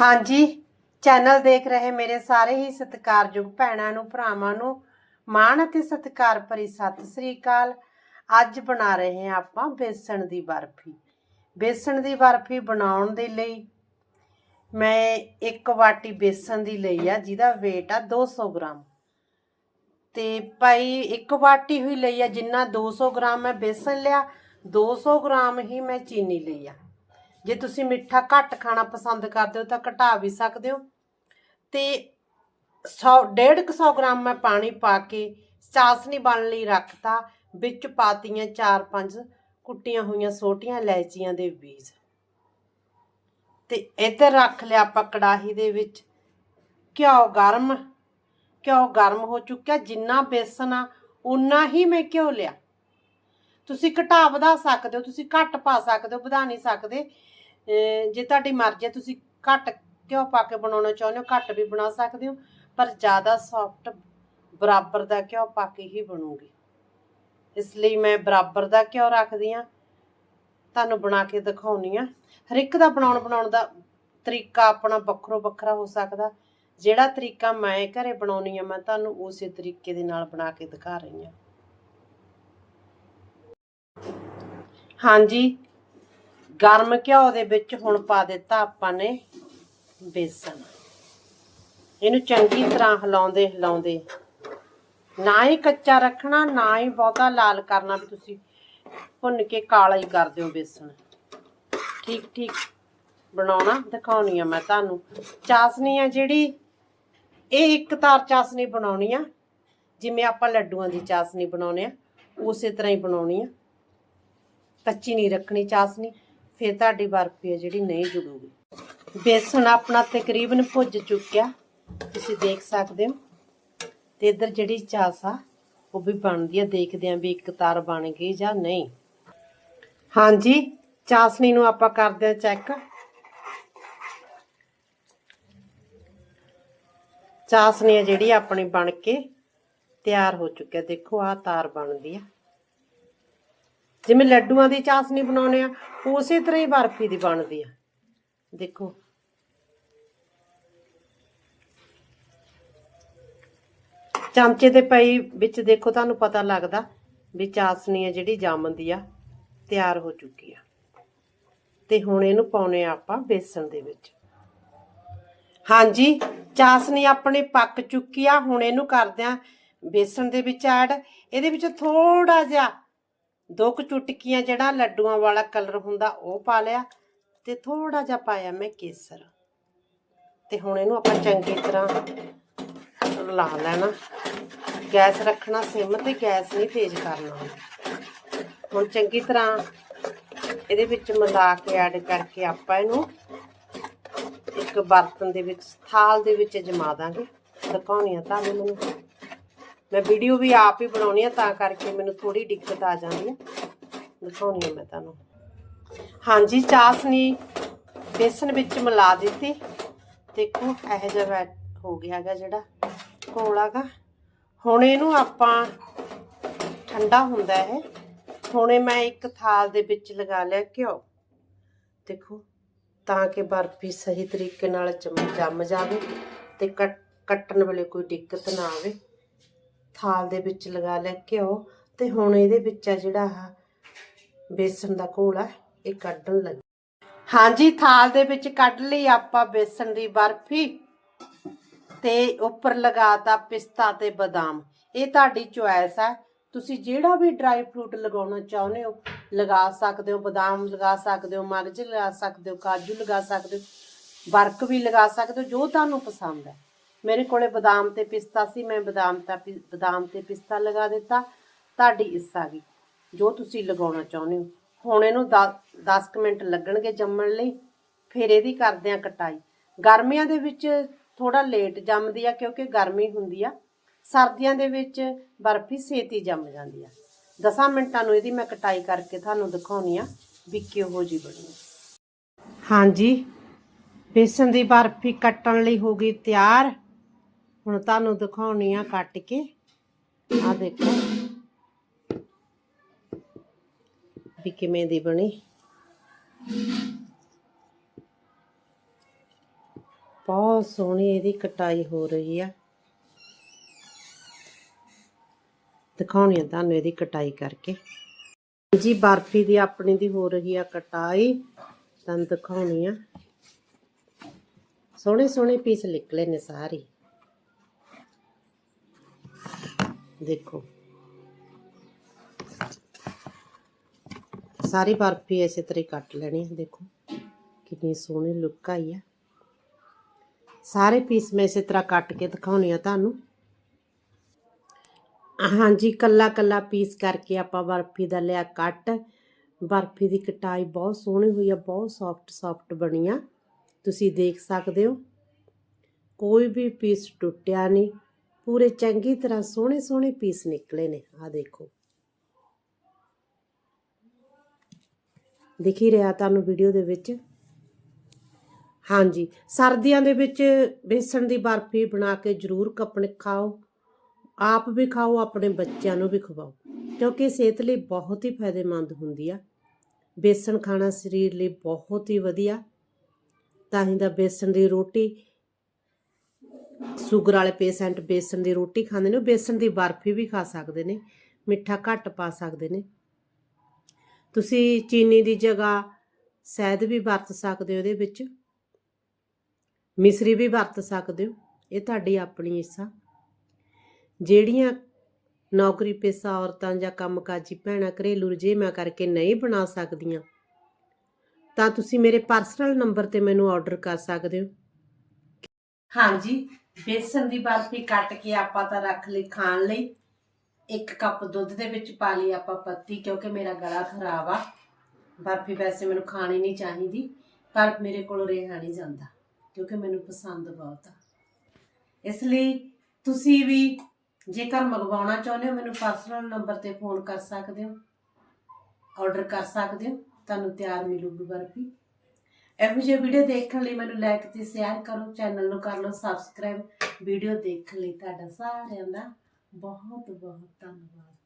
ਹਾਂਜੀ, ਚੈਨਲ ਦੇਖ ਰਹੇ ਮੇਰੇ ਸਾਰੇ ਹੀ ਸਤਿਕਾਰਯੋਗ ਭੈਣਾਂ ਨੂੰ, ਭਰਾਵਾਂ ਨੂੰ, ਮਾਣ ਅਤੇ ਸਤਿਕਾਰ ਭਰੀ ਸਤਿ ਸ੍ਰੀ ਅਕਾਲ। ਅੱਜ ਬਣਾ ਰਹੇ ਹਾਂ ਆਪਾਂ ਬੇਸਣ ਦੀ ਬਰਫੀ। ਬੇਸਣ ਦੀ ਬਰਫੀ ਬਣਾਉਣ ਦੇ ਲਈ ਮੈਂ ਇੱਕ ਵਾਟੀ ਬੇਸਣ ਦੀ ਲਈ ਆ, ਜਿਹਦਾ weight ਆ 200 ਗ੍ਰਾਮ। ਤੇ ਭਾਈ ਇੱਕ ਵਾਟੀ ਹੋਈ ਲਈ ਆ, ਜਿੰਨਾ 200 ਗ੍ਰਾਮ ਮੈਂ ਬੇਸਣ ਲਿਆ 200 ਗ੍ਰਾਮ ਹੀ ਮੈਂ ਚੀਨੀ ਲਈ ਆ। ਜੇ ਤੁਸੀਂ ਮਿੱਠਾ ਘੱਟ ਖਾਣਾ ਪਸੰਦ ਕਰਦੇ ਹੋ ਤਾਂ ਘਟਾ ਵੀ ਸਕਦੇ ਹੋ। ਤੇ 100 150 ਗ੍ਰਾਮ ਮੈਂ ਪਾਣੀ ਪਾ ਕੇ ਚਾਸਨੀ ਬਣਨ ਲਈ ਰੱਖਤਾ, ਵਿੱਚ ਪਾਤੀਆਂ 4-5 ਕੁੱਟੀਆਂ ਹੋਈਆਂ ਛੋਟੀਆਂ ਇਲਾਇਚੀਆਂ ਦੇ ਬੀਜ। ਤੇ ਇੱਧਰ ਰੱਖ ਲਿਆ ਆਪਾਂ ਕੜਾਹੀ ਦੇ ਵਿੱਚ। ਘਿਓ ਗਰਮ ਘਿਓ ਗਰਮ ਹੋ ਚੁੱਕਿਆ, ਜਿੰਨਾ ਬੇਸਨ ਆ ਉਨਾ ਹੀ ਮੈਂ ਘਿਓ ਲਿਆ। ਤੁਸੀਂ ਘਟਾ ਵਧਾ ਸਕਦੇ ਹੋ, ਤੁਸੀਂ ਘੱਟ ਪਾ ਸਕਦੇ ਹੋ, ਵਧਾ ਨਹੀਂ ਸਕਦੇ। ਜੇ ਤੁਹਾਡੀ ਮਰਜ਼ੀ ਹੈ, ਤੁਸੀਂ ਘੱਟ ਘਿਓ ਪਾ ਕੇ ਬਣਾਉਣਾ ਚਾਹੁੰਦੇ ਹੋ, ਘੱਟ ਵੀ ਬਣਾ ਸਕਦੇ ਹੋ, ਪਰ ਜ਼ਿਆਦਾ ਸੌਫਟ ਬਰਾਬਰ ਦਾ ਘਿਓ ਪਾ ਕੇ ਹੀ ਬਣੂਗੀ। ਇਸ ਲਈ ਮੈਂ ਬਰਾਬਰ ਦਾ ਘਿਓ ਰੱਖਦੀ ਆ ਤੁਹਾਨੂੰ ਬਣਾ ਕੇ ਦਿਖਾਉਣੀ ਆ ਹਰ ਇੱਕ ਦਾ ਬਣਾਉਣ ਬਣਾਉਣ ਦਾ ਤਰੀਕਾ ਆਪਣਾ ਵੱਖਰੋ ਵੱਖਰਾ ਹੋ ਸਕਦਾ। ਜਿਹੜਾ ਤਰੀਕਾ ਮੈਂ ਘਰੇ ਬਣਾਉਣੀ ਆ ਮੈਂ ਤੁਹਾਨੂੰ ਉਸੇ ਤਰੀਕੇ ਦੇ ਨਾਲ ਬਣਾ ਕੇ ਦਿਖਾ ਰਹੀ ਆ ਹਾਂਜੀ। ਗਰਮ ਘਿਓ ਦੇ ਵਿੱਚ ਹੁਣ ਪਾ ਦਿੱਤਾ ਆਪਾਂ ਨੇ ਬੇਸਣ ਇਹਨੂੰ ਚੰਗੀ ਤਰ੍ਹਾਂ ਹਿਲਾਉਂਦੇ ਹਿਲਾਉਂਦੇ। ਨਾ ਹੀ ਕੱਚਾ ਰੱਖਣਾ, ਨਾ ਹੀ ਬਹੁਤਾ ਲਾਲ ਕਰਨਾ ਵੀ ਤੁਸੀਂ ਭੁੰਨ ਕੇ ਕਾਲਾ ਹੀ ਕਰ ਦਿਓ ਬੇਸਣ ਠੀਕ ਠੀਕ। ਬਣਾਉਣਾ, ਦਿਖਾਉਣੀ ਆ ਮੈਂ ਤੁਹਾਨੂੰ। ਚਾਸਨੀ ਆ ਜਿਹੜੀ, ਇਹ ਇੱਕ ਤਾਰ ਚਾਸਨੀ ਬਣਾਉਣੀ ਆ। ਜਿਵੇਂ ਆਪਾਂ ਲੱਡੂਆਂ ਦੀ ਚਾਸਨੀ ਬਣਾਉਨੇ ਆ, ਉਸੇ ਤਰ੍ਹਾਂ ਹੀ ਬਣਾਉਣੀ ਆ। ਕੱਚੀ ਨਹੀਂ ਰੱਖਣੀ ਚਾਸਨੀ ਫਿਰ ਤੁਹਾਡੀ ਬਰਫੀ ਹੈ ਜਿਹੜੀ ਨਹੀਂ ਜੁੜੂਗੀ। ਬੇਸਣ ਆਪਣਾ ਤਕਰੀਬਨ ਭੁੱਜ ਚੁੱਕਿਆ। ਤੁਸੀਂ ਦੇਖ ਸਕਦੇ ਹੋ। ਤੇ ਇੱਧਰ ਜਿਹੜੀ ਚਾਸ ਆ, ਉਹ ਵੀ ਬਣਦੀ ਆ। ਦੇਖਦੇ ਆ ਵੀ ਇੱਕ ਤਾਰ ਬਣ ਗਈ ਜਾਂ ਨਹੀਂ। ਹਾਂਜੀ ਚਾਸਨੀ ਨੂੰ ਆਪਾਂ ਕਰਦੇ ਆ ਚੈੱਕ ਚਾਸਨੀ ਆ ਜਿਹੜੀ ਆਪਣੀ ਬਣ ਕੇ ਤਿਆਰ ਹੋ ਚੁੱਕਿਆ ਦੇਖੋ, ਆਹ ਤਾਰ ਬਣਦੀ ਆ। ਜਿਵੇਂ ਲੱਡੂਆਂ ਦੀ ਚਾਸਨੀ ਬਣਾਉਨੇ ਆ, ਉਸੇ ਤਰ੍ਹਾਂ ਹੀ ਬਰਫੀ ਦੀ ਬਣਦੀ ਆ। ਦੇਖੋ। ਚਮਚੇ ਤੇ ਪਈ ਵਿੱਚ ਦੇਖੋ, ਤੁਹਾਨੂੰ ਪਤਾ ਲੱਗਦਾ ਵੀ ਚਾਸਨੀ ਆ ਜਿਹੜੀ ਜੰਮਦੀ ਆ, ਤਿਆਰ ਹੋ ਚੁੱਕੀ ਆ। ਤੇ ਹੁਣ ਇਹਨੂੰ ਪਾਉਨੇ ਆ ਆਪਾਂ ਬੇਸਣ ਦੇ ਵਿੱਚ। ਹਾਂਜੀ, ਚਾਸਨੀ ਆਪਣੇ ਪੱਕ ਚੁੱਕੀ ਆ, ਹੁਣ ਇਹਨੂੰ ਕਰਦੇ ਆ ਬੇਸਣ ਦੇ ਵਿੱਚ ਐਡ। ਇਹਦੇ ਵਿੱਚ ਥੋੜਾ ਜਿਹਾ ਦੋ ਕੁ ਚੁਟਕੀਆਂ ਜਿਹੜਾ ਲੱਡੂਆਂ ਵਾਲਾ ਕਲਰ ਹੁੰਦਾ ਉਹ ਪਾ ਲਿਆ ਤੇ ਥੋੜਾ ਜਿਹਾ ਪਾਇਆ ਮੈਂ ਕੇਸਰ। ਤੇ ਹੁਣ ਇਹਨੂੰ ਆਪਾਂ ਚੰਗੀ ਤਰ੍ਹਾਂ ਲਾ ਲੈਣਾ। ਗੈਸ ਰੱਖਣਾ, ਸਿਮ ਤੇ ਗੈਸ ਨਹੀਂ ਤੇਜ਼ ਕਰਨਾ। ਹੁਣ ਚੰਗੀ ਤਰ੍ਹਾਂ ਇਹਦੇ ਵਿੱਚ ਮਿਲਾ ਕੇ ਐਡ ਕਰਕੇ ਆਪਾਂ ਇਹਨੂੰ ਇੱਕ ਬਰਤਨ ਦੇ ਵਿੱਚ, ਥਾਲ ਦੇ ਵਿੱਚ ਜਮਾ ਦਾਂਗੇ। ਦਿਖਾਉਣੀ ਆ ਤੁਹਾਨੂੰ। ਮੈਨੂੰ ਮੈਂ ਵੀਡੀਓ ਵੀ ਆਪ ਹੀ ਬਣਾਉਣੀ ਆ, ਤਾਂ ਕਰਕੇ ਮੈਨੂੰ ਥੋੜੀ ਦਿੱਕਤ ਆ ਜਾਂਦੀ ਹੈ ਦਿਖਾਉਣੀ ਆ ਮੈਂ ਤੁਹਾਨੂੰ। ਹਾਂਜੀ, ਚਾਸਨੀ ਬੇਸਨ ਵਿੱਚ ਮਿਲਾ ਦਿੱਤੀ। ਦੇਖੋ, ਇਹ ਜਿਹਾ ਹੋ ਗਿਆ ਹੈਗਾ ਜਿਹੜਾ ਕੋਲਾਗਾ ਹੁਣ ਇਹਨੂੰ ਆਪਾਂ ਠੰਡਾ ਹੁੰਦਾ ਹੈ ਹੁਣੇ ਮੈਂ ਇੱਕ ਥਾਲ ਦੇ ਵਿੱਚ ਲਗਾ ਲਿਆ ਘਿਓ। ਦੇਖੋ, ਤਾਂ ਕਿ ਬਰਫੀ ਸਹੀ ਤਰੀਕੇ ਨਾਲ ਜੰਮ ਜੰਮ ਜਾਵੇ ਤੇ ਕੱਟਣ ਵੇਲੇ ਕੋਈ ਦਿੱਕਤ ਨਾ ਆਵੇ। ਥਾਲ ਦੇ ਵਿੱਚ ਲਗਾ ਲਿਆ ਘਿਓ ਤੇ ਹੁਣ ਇਹਦੇ ਵਿੱਚ ਆ ਜਿਹੜਾ ਆਹ ਬੇਸਣ ਦਾ ਘੋਲ ਆ, ਇਹ ਕੱਢਣ ਲੱਗੇ। ਹਾਂਜੀ, ਥਾਲ ਦੇ ਵਿੱਚ ਕੱਢ ਲਈ ਆਪਾਂ ਬੇਸਣ ਦੀ ਬਰਫੀ ਤੇ ਉੱਪਰ ਲਗਾਤਾ ਪਿਸਤਾ ਤੇ ਬਦਾਮ। ਇਹ ਤੁਹਾਡੀ ਚੁਆਇਸ ਹੈ ਤੁਸੀਂ ਜਿਹੜਾ ਵੀ ਡਰਾਈ ਫਰੂਟ ਲਗਾਉਣਾ ਚਾਹੁੰਦੇ ਹੋ, ਲਗਾ ਸਕਦੇ ਹੋ, ਬਦਾਮ ਲਗਾ ਸਕਦੇ ਹੋ ਮਗਜ਼ ਲਗਾ ਸਕਦੇ ਹੋ, ਕਾਜੂ ਲਗਾ ਸਕਦੇ ਹੋ ਬਰਕ ਵੀ ਲਗਾ ਸਕਦੇ ਹੋ, ਜੋ ਤੁਹਾਨੂੰ ਪਸੰਦ ਹੈ ਮੇਰੇ ਕੋਲੇ ਬਦਾਮ ਤੇ ਪਿਸਤਾ ਸੀ, ਮੈਂ ਬਦਾਮ ਤਾਂ ਬਦਾਮ ਤੇ ਪਿਸਤਾ ਲਗਾ ਦਿੱਤਾ। ਤੁਹਾਡੀ ਇੱਛਾ ਗਈ। ਜੋ ਤੁਸੀਂ ਲਗਾਉਣਾ ਚਾਹੁੰਦੇ ਹੋ। ਹੁਣ ਇਹਨੂੰ 10 ਮਿੰਟ ਲੱਗਣਗੇ ਜੰਮਣ ਲਈ। ਫਿਰ ਇਹਦੀ ਕਰਦੇ ਆ ਕਟਾਈ। ਗਰਮੀਆਂ ਦੇ ਵਿੱਚ ਥੋੜਾ ਲੇਟ ਜੰਮਦੀ ਆ, ਕਿਉਂਕਿ ਗਰਮੀ ਹੁੰਦੀ ਆ। ਸਰਦੀਆਂ ਦੇ ਵਿੱਚ ਬਰਫੀ ਛੇਤੀ ਜੰਮ ਜਾਂਦੀ ਆ। 10 ਮਿੰਟਾਂ ਨੂੰ ਇਹਦੀ ਮੈਂ ਕਟਾਈ ਕਰਕੇ ਤੁਹਾਨੂੰ ਦਿਖਾਉਣੀ ਆ ਵੀ ਕਿਹੋ ਜੀ ਬਣੀ ਹਾਂਜੀ। ਬੇਸਨ ਦੀ ਬਰਫੀ ਕੱਟਣ ਲਈ ਹੋ ਗਈ ਤਿਆਰ। ਹੁਣ ਤੁਹਾਨੂੰ ਦਿਖਾਉਣੀ ਆ ਕੱਟ ਕੇ। ਆ ਦੇਖੋ। ਵੀ ਕਿਵੇਂ ਦੀ ਬਣੀ। ਬਹੁਤ ਸੋਹਣੀ ਇਹਦੀ ਕਟਾਈ ਹੋ ਰਹੀ ਆ। ਦਿਖਾਉਣੀ ਆ ਤੁਹਾਨੂੰ ਇਹਦੀ ਕਟਾਈ ਕਰਕੇ। ਜੀ, ਬਰਫੀ ਦੀ ਆਪਣੀ ਦੀ ਹੋ ਰਹੀ ਆ ਕਟਾਈ। ਤੁਹਾਨੂੰ ਦਿਖਾਉਣੀ ਆ। ਸੋਹਣੇ ਸੋਹਣੇ ਪੀਸ ਨਿਕਲੇ ਨੇ ਸਾਰੇ। ਦੇਖੋ। ਸਾਰੀ ਬਰਫੀ ਇਸੇ ਤਰ੍ਹਾਂ ਹੀ ਕੱਟ ਲੈਣੀ ਹੈ ਦੇਖੋ। ਕਿੰਨੀ ਸੋਹਣੀ ਲੁੱਕ ਆਈ ਆ। ਸਾਰੇ ਪੀਸ ਮੈਂ ਇਸੇ ਤਰ੍ਹਾਂ ਕੱਟ ਕੇ ਦਿਖਾਉਣੀ ਆ ਤੁਹਾਨੂੰ। ਹਾਂਜੀ, ਕੱਲਾ ਕੱਲਾ ਪੀਸ ਕਰਕੇ ਆਪਾਂ ਬਰਫੀ ਦਾ ਲਿਆ ਕੱਟ। ਬਰਫੀ ਦੀ ਕਟਾਈ ਬਹੁਤ ਸੋਹਣੀ ਹੋਈ ਆ, ਬਹੁਤ ਸੌਫਟ ਸੌਫਟ ਬਣੀ ਆ। ਤੁਸੀਂ ਦੇਖ ਸਕਦੇ ਹੋ। ਕੋਈ ਵੀ ਪੀਸ ਟੁੱਟਿਆ ਨਹੀਂ। ਪੂਰੇ ਚੰਗੀ ਤਰ੍ਹਾਂ ਸੋਹਣੇ ਸੋਹਣੇ ਪੀਸ ਨਿਕਲੇ ਨੇ। ਆ ਦੇਖੋ। ਦਿਖੀ ਰਿਹਾ ਤੁਹਾਨੂੰ ਵੀਡੀਓ ਦੇ ਵਿੱਚ? ਹਾਂਜੀ। ਸਰਦੀਆਂ ਦੇ ਵਿੱਚ ਬੇਸਣ ਦੀ ਬਰਫੀ ਬਣਾ ਕੇ ਜ਼ਰੂਰ ਕੱਪਣੇ ਖਾਓ। ਆਪ ਵੀ ਖਾਓ, ਆਪਣੇ ਬੱਚਿਆਂ ਨੂੰ ਵੀ ਖਵਾਓ। ਕਿਉਂਕਿ ਸਿਹਤ ਲਈ ਬਹੁਤ ਹੀ ਫਾਇਦੇਮੰਦ ਹੁੰਦੀ ਆ। ਬੇਸਣ ਖਾਣਾ ਸਰੀਰ ਲਈ ਬਹੁਤ ਹੀ ਵਧੀਆ। ਤਾਂ ਹੀ ਤਾਂ ਬੇਸਣ ਦੀ ਰੋਟੀ ਸ਼ੂਗਰ ਵਾਲੇ ਪੇਸ਼ੈਂਟ ਬੇਸਣ ਦੀ ਰੋਟੀ ਖਾਂਦੇ ਨੇ, ਉਹ ਬੇਸਣ ਦੀ ਬਰਫੀ ਵੀ ਖਾ ਸਕਦੇ ਨੇ, ਮਿੱਠਾ ਘੱਟ ਪਾ ਸਕਦੇ ਨੇ। ਤੁਸੀਂ ਚੀਨੀ ਦੀ ਜਗ੍ਹਾ ਸ਼ਹਿਦ ਵੀ ਵਰਤ ਸਕਦੇ ਹੋ ਇਹਦੇ ਵਿੱਚ, ਮਿਸਰੀ ਵੀ ਵਰਤ ਸਕਦੇ ਹੋ, ਇਹ ਤੁਹਾਡੀ ਆਪਣੀ ਇੱਛਾ। ਜਿਹੜੀਆਂ ਨੌਕਰੀ ਪੇਸ਼ਾ ਔਰਤਾਂ ਜਾਂ ਕੰਮਕਾਜੀ ਭੈਣਾਂ ਘਰੇਲੂ ਰੁਝੇਵਾਂ ਕਰਕੇ ਨਹੀਂ ਬਣਾ ਸਕਦੀਆਂ, ਤਾਂ ਤੁਸੀਂ ਮੇਰੇ ਪਰਸਨਲ ਨੰਬਰ ਤੇ ਮੈਨੂੰ ਆਰਡਰ ਕਰ ਸਕਦੇ ਹੋ। ਹਾਂਜੀ ਬੇਸਨ ਦੀ ਬਰਫੀ ਕੱਟ ਕੇ ਆਪਾਂ ਤਾਂ ਰੱਖ ਲਈ ਖਾਣ ਲਈ। ਇੱਕ ਕੱਪ ਦੁੱਧ ਦੇ ਵਿੱਚ ਪਾ ਲਈ ਆਪਾਂ ਪੱਤੀ, ਕਿਉਂਕਿ ਮੇਰਾ ਗਲਾ ਖਰਾਬ ਆ। ਬਰਫੀ ਵੈਸੇ ਮੈਨੂੰ ਖਾਣੀ ਨਹੀਂ ਚਾਹੀਦੀ, ਪਰ ਮੇਰੇ ਕੋਲ ਰਿਹਾ ਨਹੀਂ ਜਾਂਦਾ, ਕਿਉਂਕਿ ਮੈਨੂੰ ਪਸੰਦ ਬਹੁਤ ਆ। ਇਸ ਲਈ ਤੁਸੀਂ ਵੀ ਜੇਕਰ ਮੰਗਵਾਉਣਾ ਚਾਹੁੰਦੇ ਹੋ, ਮੈਨੂੰ ਪਰਸਨਲ ਨੰਬਰ ਤੇ ਫੋਨ ਕਰ ਸਕਦੇ ਹੋ ਆਰਡਰ ਕਰ ਸਕਦੇ ਹੋ, ਤੁਹਾਨੂੰ ਤਿਆਰ ਮਿਲੂਗੀ ਬਰਫੀ। ਇਹੋ ਜਿਹੇ ਵੀਡੀਓ ਦੇਖਣ ਲਈ ਮੈਨੂੰ ਲਾਈਕ ਤੇ ਸ਼ੇਅਰ ਕਰੋ ਚੈਨਲ ਨੂੰ ਕਰ ਲਓ ਸਬਸਕ੍ਰਾਈਬ ਵੀਡੀਓ ਦੇਖਣ ਲਈ ਤੁਹਾਡਾ ਸਾਰਿਆਂ ਦਾ ਬਹੁਤ ਬਹੁਤ ਧੰਨਵਾਦ।